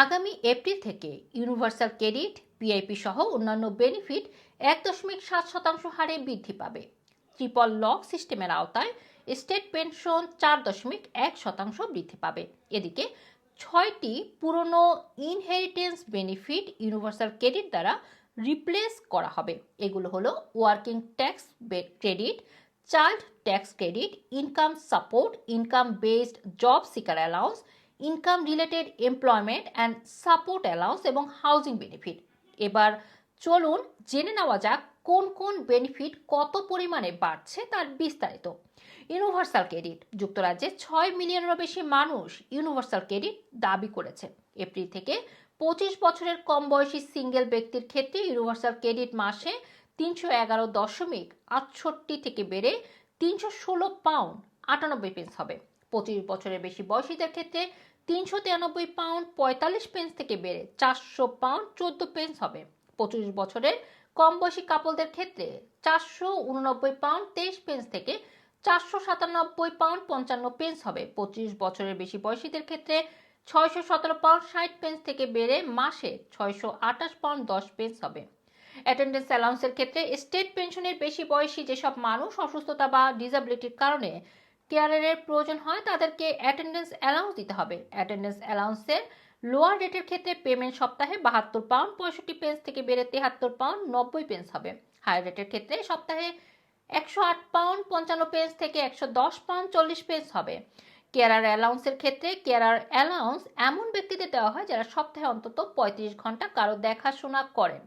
আগামী এপ্রিল থেকে universal credit PIP সহ অন্যান্য বেনিফিট এক দশমিক সাত শতাংশ হারে বৃদ্ধি পাবে। ট্রিপল লক সিস্টেমের আওতায় স্টেট পেনশন চার দশমিক এক শতাংশ বৃদ্ধি পাবে। এদিকে ছয়টি পুরনো ইনহেরিটেন্স বেনিফিট ইউনিভার্সাল ক্রেডিট দ্বারা রিপ্লেস করা হবে। এগুলো হলো working tax credit, child tax credit, income support, income based job seeker allowance income related employment and support allowance এবং হাউজিং বেনিফিট এবার চলুন জেনে নেওয়া যাক কোন কোন বেনিফিট কত পরিমাণে বাড়ছে তার বিস্তারিত। ইউনিভার্সাল ক্রেডিট যুক্তরাজ্যে ছয় মিলিয়নেরও বেশি মানুষ ইউনিভার্সাল ক্রেডিট দাবি করেছে। এপ্রিল থেকে পঁচিশ বছরের কম বয়সী সিঙ্গেল ব্যক্তির ক্ষেত্রে ইউনিভার্সাল ক্রেডিট মাসে তিনশো এগারো দশমিক আটষট্টি থেকে বেড়ে তিনশো ষোলো পাউন্ড আটানব্বই পেন্স হবে। পঁচিশ বছরের বেশি বয়সীদের ক্ষেত্রে তিনশো তিরানব্বই পাউন্ড পঁয়তাল্লিশ পেন্স থেকে বেড়ে চারশো পাউন্ড চোদ্দ পেন্স হবে। পঁচিশ বছরের কম বয়সী কাপলদের ক্ষেত্রে চারশো উননব্বই পাউন্ড তেইশ পেন্স থেকে চারশো সাতানব্বই পাউন্ড পঞ্চান্ন পেন্স হবে। পঁচিশ বছরের বেশি বয়সীদের ক্ষেত্রে ছয়শো সতেরো পাউন্ড ষাট পেন্স থেকে বেড়ে মাসে ছয়শো আঠাশ পাউন্ড দশ পেন্স হবে। অ্যাটেন্ডেন্স অ্যালাউন্সের ক্ষেত্রে স্টেট পেনশনের বেশি বয়সী যেসব মানুষ অসুস্থতা বা ডিসাবিলিটির কারণে কেয়ারের প্রয়োজন হয়, তাদেরকে অ্যাটেন্ডেন্স অ্যালাউন্স দিতে হবে। অ্যাটেন্ডেন্স অ্যালাউন্সের লোয়ার রেটের ক্ষেত্রে পেমেন্ট সপ্তাহে বাহাত্তর পাউন্ড পঁয়ষট্টি পেন্স থেকে বেড়ে তেহাত্তর পাউন্ড নব্বই পেন্স হবে। হায়ার রেটের ক্ষেত্রে সপ্তাহে একশো আট পাউন্ড পঞ্চান্ন পেন্স থেকে একশো দশ পাউন্ড চল্লিশ পেন্স হবে। কেয়ারার অ্যালাউন্সের ক্ষেত্রে কেয়ারার অ্যালাউন্স এমন ব্যক্তিদের দেওয়া হয় যারা সপ্তাহে অন্তত পঁয়ত্রিশ ঘণ্টা কারও দেখাশোনা করেন।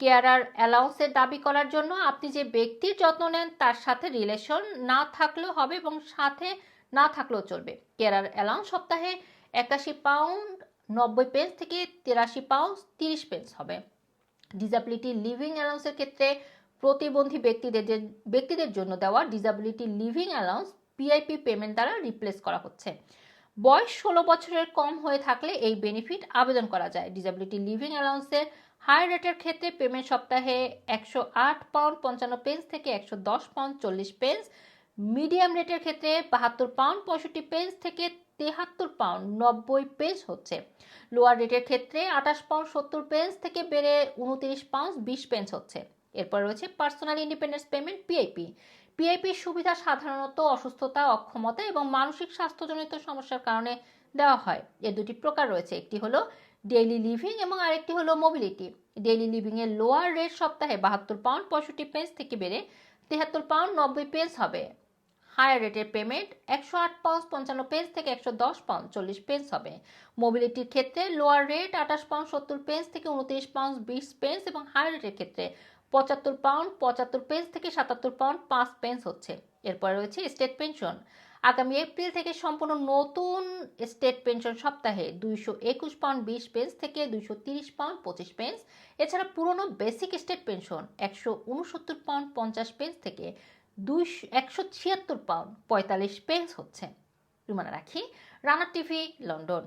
কেয়ারার অ্যালাউন্সের দাবি করার জন্য আপনি যে ব্যক্তির যত্ন নেন তার সাথে রিলেশন না থাকলেও হবে এবং সাথে না থাকলেও চলবে। কেয়ারার অ্যালাউন্স সপ্তাহে একাশি পাউন্ড নব্বই পেন্স থেকে তিরাশি পাউন্ড তিরিশ পেন্স হবে। ডিসাবিলিটি লিভিং অ্যালাউন্সের ক্ষেত্রে প্রতিবন্ধী ব্যক্তিদের ব্যক্তিদের জন্য দেওয়া disability living allowance PIP payment দ্বারা রিপ্লেস করা হচ্ছে। বয়স ষোলো বছরের কম হয়ে থাকলে এই বেনিফিট আবেদন করা যায়। ডিসাবিলিটি লিভিং অ্যালাউন্সের হায়ার রেটের ক্ষেত্রে পেমেন্ট সপ্তাহে একশো আট পাউন্ড পঞ্চান্ন পেন্স থেকে একশো দশ পাউন্ড চল্লিশ পেন্স। মিডিয়াম রেটের ক্ষেত্রে বাহাত্তর পাউন্ড পঁয়ষট্টি পেন্স থেকে তেহাত্তর পাউন্ড নব্বই পেন্স হচ্ছে। লোয়ার রেটের ক্ষেত্রে আঠাশ পাউন্ড সত্তর পেন্স থেকে বেড়ে উনত্রিশ পাউন্ড বিশ পেন্স হচ্ছে। এরপর রয়েছে পার্সোনাল ইন্ডিপেন্ডেন্স পেমেন্ট পিআইপি। পিআইপির সুবিধা সাধারণত অসুস্থতা, অক্ষমতা এবং মানসিক স্বাস্থ্যজনিত সমস্যার কারণে দেওয়া হয়। এর দুটি প্রকার রয়েছে। একটি হলো ডেইলি লিভিং এবং আরেকটি হলো মোবিলিটি ডেইলি লিভিং এর লোয়ার রেট সপ্তাহে বাহাত্তর পাউন্ড পঁয়ষট্টি পেন্স থেকে বেড়ে তেহাত্তর পাউন্ড নব্বই পেন্স হবে। হায়ার রেটের পেমেন্ট একশো আট পাউন্ড পঞ্চান্ন পেন্স থেকে একশো দশ পাউন্ড চল্লিশ পেন্স হবে। মোবিলিটির ক্ষেত্রে লোয়ার রেট আঠাশ পাউন্ড সত্তর পেন্স থেকে উনত্রিশ পাউন্ড বিশ পেন্স এবং হায়ার রেটের ক্ষেত্রে পঁচাত্তর পাউন্ড পঁচাত্তর পেন্স থেকে সাতাত্তর পাউন্ড পাঁচ পেন্স হচ্ছে। এরপরে রয়েছে স্টেট পেনশন আগামী এপ্রিল থেকে সম্পূর্ণ নতুন স্টেট পেনশন সপ্তাহে দুইশো একুশ পাউন্ড বিশ পেন্স থেকে দুইশো তিরিশ পাউন্ড পঁচিশ পেন্স এছাড়া পুরনো বেসিক স্টেট পেনশন একশো উনসত্তর পাউন্ড পঞ্চাশ পেন্স থেকে দুইশো একশো ছিয়াত্তর পাউন্ড পঁয়তাল্লিশ পেন্স হচ্ছে। রুমানা রাখি, রানা টিভি, লন্ডন।